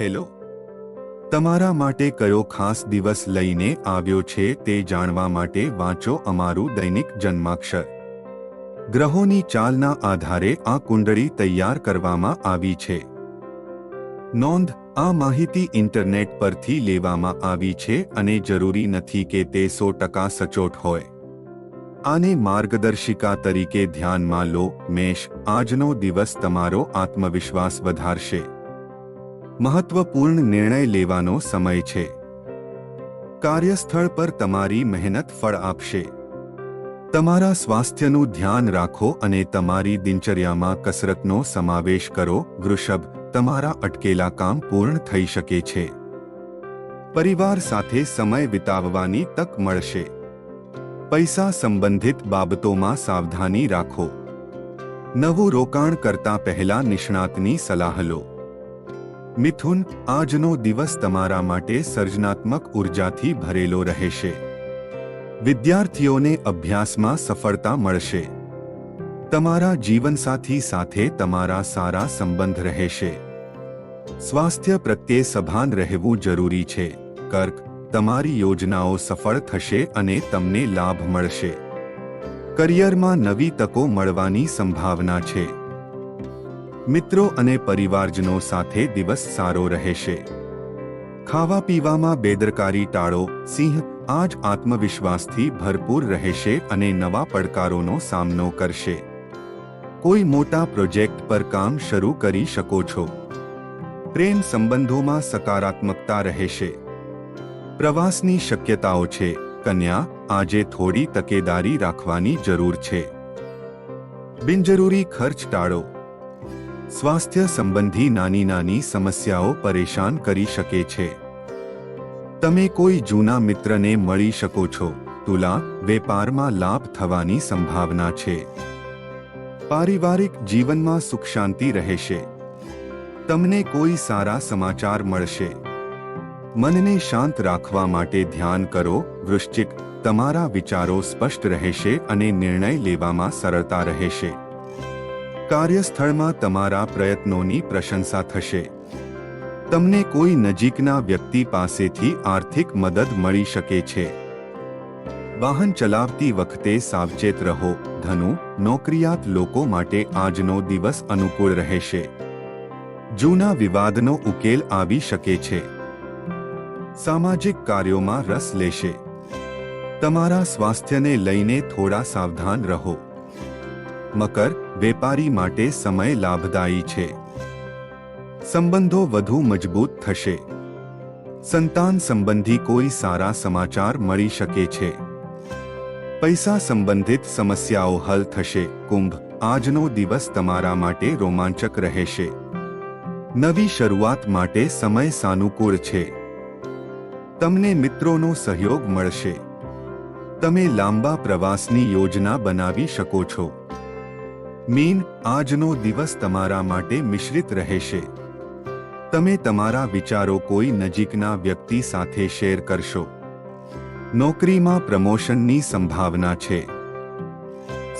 Hello. તમારા માટે કયો ખાસ દિવસ લઈને આવ્યો છે તે જાણવા માટે વાંચો અમારું દૈનિક જન્માક્ષર. ગ્રહોની ચાલના આધારે આ કુંડળી તૈયાર કરવામાં આવી છે. નોંધ, આ માહિતી ઇન્ટરનેટ પરથી લેવામાં આવી છે અને જરૂરી નથી કે તે સો ટકા સચોટ હોય. આને માર્ગદર્શિકા તરીકે ધ્યાનમાં લો, મેષ, આજનો દિવસ તમારો આત્મવિશ્વાસ વધારશે. મહત્વપૂર્ણ નિર્ણય લેવાનો સમય છે. કાર્યસ્થળ પર તમારી મહેનત ફળ આપશે. તમારા સ્વાસ્થ્યનું ધ્યાન રાખો અને તમારી દિનચર્યામાં કસરતનો સમાવેશ કરો. વૃષભ, તમારા અટકેલા કામ પૂર્ણ થઈ શકે છે. પરિવાર સાથે સમય વિતાવવાની તક મળશે. પૈસા સંબંધિત બાબતોમાં સાવધાની રાખો. નવું રોકાણ કરતા પહેલા નિષ્ણાતની સલાહ લો. મિથુન, આજનો દિવસ તમારા માટે સર્જનાત્મક ઉર્જાથી ભરેલો રહેશે. વિદ્યાર્થીઓને અભ્યાસમાં સફળતા મળશે. તમારા જીવનસાથી સાથે તમારા સારા સંબંધ રહેશે. સ્વાસ્થ્ય પ્રત્યે સભાન રહેવું જરૂરી છે. કર્ક, તમારી યોજનાઓ સફળ થશે અને તમને લાભ મળશે. કરિયરમાં નવી તકો મળવાની સંભાવના છે. મિત્રો અને પરિવારજનો સાથે દિવસ સારો રહેશે. ખાવા પીવામાં બેદરકારી ટાળો, સિંહ આજ આત્મવિશ્વાસથી ભરપૂર રહેશે અને નવા પડકારોનો સામનો કરશે. કોઈ મોટા પ્રોજેક્ટ પર કામ શરૂ કરી શકો છો. પ્રેમ સંબંધોમાં સકારાત્મકતા રહેશે. પ્રવાસની શક્યતાઓ છે, કન્યા આજે થોડી તકેદારી રાખવાની જરૂર છે. બિનજરૂરી ખર્ચ ટાળો. સ્વાસ્થ્ય સંબંધી નાની નાની સમસ્યાઓ પરેશાન કરી શકે છે. તમે કોઈ જૂના મિત્રને મળી શકો છો. તુલા વેપારમાં લાભ થવાની સંભાવના છે. પારિવારિક જીવનમાં સુખ શાંતિ રહેશે. તમને કોઈ સારા સમાચાર મળશે. મનને શાંત રાખવા માટે ધ્યાન કરો. વૃશ્ચિક, તમારા વિચારો સ્પષ્ટ રહેશે અને નિર્ણય લેવામાં સરળતા રહેશે. કાર્યસ્થળમાં તમારા પ્રયત્નોની પ્રશંસા થશે. તમને કોઈ નજીકના વ્યક્તિ પાસેથી આર્થિક મદદ મળી શકે છે. વાહન ચલાવતી વખતે સાવચેત રહો. ધનુ, નોકરિયાત લોકો માટે આજનો દિવસ અનુકૂળ રહેશે. જૂના વિવાદનો ઉકેલ આવી શકે છે. સામાજિક કાર્યોમાં રસ લેશે. તમારા સ્વાસ્થ્યને લઈને થોડા સાવધાન રહો. મકર વેપારી માટે સમય લાભદાયી છે. સંબંધો વધુ મજબૂત થશે. સંતાન સંબંધી કોઈ સારા સમાચાર મળી શકે છે. પૈસા સંબંધિત સમસ્યાઓ હલ થશે. કુંભ, આજનો દિવસ તમારા માટે રોમાંચક રહેશે. નવી શરૂઆત માટે સમય સાનુકૂળ છે. તમને મિત્રોનો સહયોગ મળશે. તમે લાંબા પ્રવાસની યોજના બનાવી શકો છો. મીન, આજનો દિવસ તમારા માટે મિશ્રિત રહેશે. તમે તમારા વિચારો કોઈ નજીકના વ્યક્તિ સાથે શેર કરશો. નોકરીમાં પ્રમોશનની સંભાવના છે.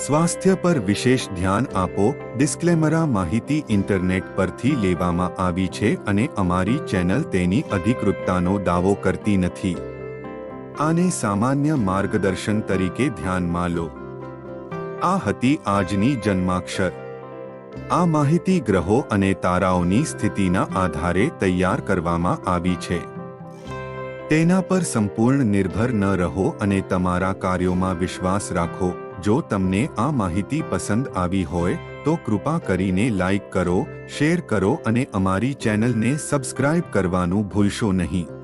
સ્વાસ્થ્ય પર વિશેષ ધ્યાન આપો, ડિસ્ક્લેમરા માહિતી ઇન્ટરનેટ પરથી લેવામાં આવી છે અને અમારી ચેનલ તેની અધિકૃતતાનો દાવો કરતી નથી. આને સામાન્ય માર્ગદર્શન તરીકે ધ્યાનમાં લો. આ હતી આજની જન્માક્ષર. આ માહિતી ગ્રહો અને તારાઓની સ્થિતિના આધારે તૈયાર કરવામાં આવી છે. તેના પર સંપૂર્ણ નિર્ભર ન રહો અને તમારા કાર્યોમાં વિશ્વાસ રાખો. જો તમને આ માહિતી પસંદ આવી હોય, તો કૃપા કરીને લાઇક કરો, શેર કરો અને અમારી ચેનલને સબસ્ક્રાઇબ કરવાનું ભૂલશો નહીં.